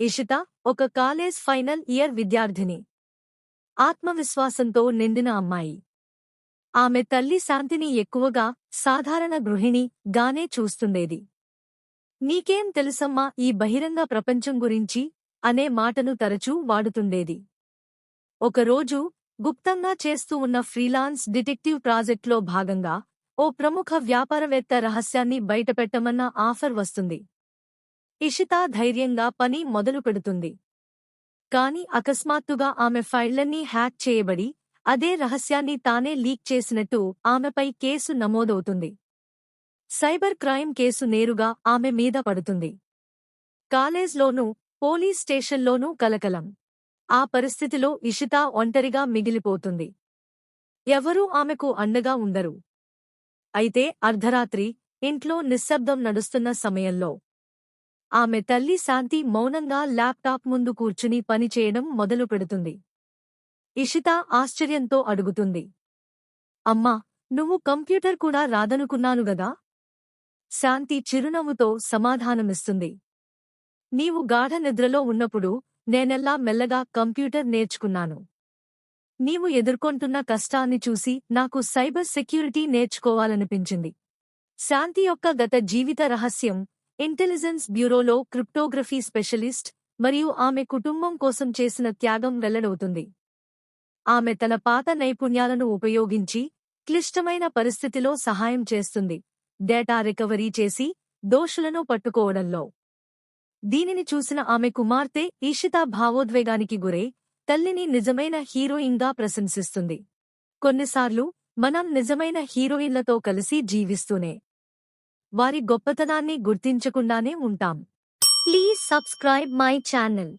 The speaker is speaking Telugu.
ఇషిత ఒక కాలేజ్ ఫైనల్ ఇయర్ విద్యార్థిని. ఆత్మవిశ్వాసంతో నిండిన అమ్మాయి. ఆమె తల్లి శాంతిని ఎక్కువగా సాధారణ గృహిణి గానే చూస్తుండేది. నీకేం తెలుసమ్మా ఈ బహిరంగ ప్రపంచం గురించి? అనే మాటను తరచూ వాడుతుండేది. ఒకరోజు గుప్తంగా చేస్తూ ఉన్న ఫ్రీలాన్స్ డిటెక్టివ్ ప్రాజెక్ట్లో భాగంగా ఓ ప్రముఖ వ్యాపారవేత్త రహస్యాన్ని బయటపెట్టమన్న ఆఫర్ వస్తుంది. ఇషితా ధైర్యంగా పని మొదలు పెడుతుంది. కాని అకస్మాత్తుగా ఆమె ఫైళ్ళన్నీ హ్యాక్ చేయబడి అదే రహస్యాన్ని తానే లీక్ చేసినట్టు ఆమెపై కేసు నమోదవుతుంది. సైబర్ క్రైమ్ కేసు నేరుగా ఆమె మీద పడుతుంది. కాలేజ్లోనూ పోలీస్ స్టేషన్లోనూ కలకలం. ఆ పరిస్థితిలో ఇషిత ఒంటరిగా మిగిలిపోతుంది. ఎవరూ ఆమెకు అండగా ఉండరు. అయితే అర్ధరాత్రి ఇంట్లో నిశ్శబ్దం నడుస్తున్న సమయంలో ఆమె తల్లి శాంతి మౌనంగా ల్యాప్టాప్ ముందు కూర్చుని పనిచేయడం మొదలు పెడుతుంది. ఇషిత ఆశ్చర్యంతో అడుగుతుంది. అమ్మా నువ్వు కంప్యూటర్ కూడా రాదనుకున్నాను గదా? శాంతి చిరునవ్వుతో సమాధానమిస్తుంది. నీవు గాఢ నిద్రలో ఉన్నప్పుడు నేనెల్లా మెల్లగా కంప్యూటర్ నేర్చుకున్నాను. నీవు ఎదుర్కొంటున్న కష్టాన్ని చూసి నాకు సైబర్ సెక్యూరిటీ నేర్చుకోవాలనిపించింది. శాంతి యొక్క గత జీవిత రహస్యం ఇంటెలిజెన్స్ బ్యూరోలో క్రిప్టోగ్రఫీ స్పెషలిస్ట్ మరియు ఆమె కుటుంబం కోసం చేసిన త్యాగం వెల్లడవుతుంది. ఆమె తన పాత నైపుణ్యాలను ఉపయోగించి క్లిష్టమైన పరిస్థితిలో సహాయం చేస్తుంది. డేటా రికవరీ చేసి దోషులను పట్టుకోవడంలో. దీనిని చూసిన ఆమె కుమార్తె ఈషితా భావోద్వేగానికి గురై తల్లిని నిజమైన హీరోయిన్గా ప్రశంసిస్తుంది. కొన్నిసార్లు మనం నిజమైన హీరోయిన్లతో కలిసి జీవిస్తూనే వారి గొప్పతనాన్ని గుర్తించకుండానే ఉంటాం. Please subscribe my channel.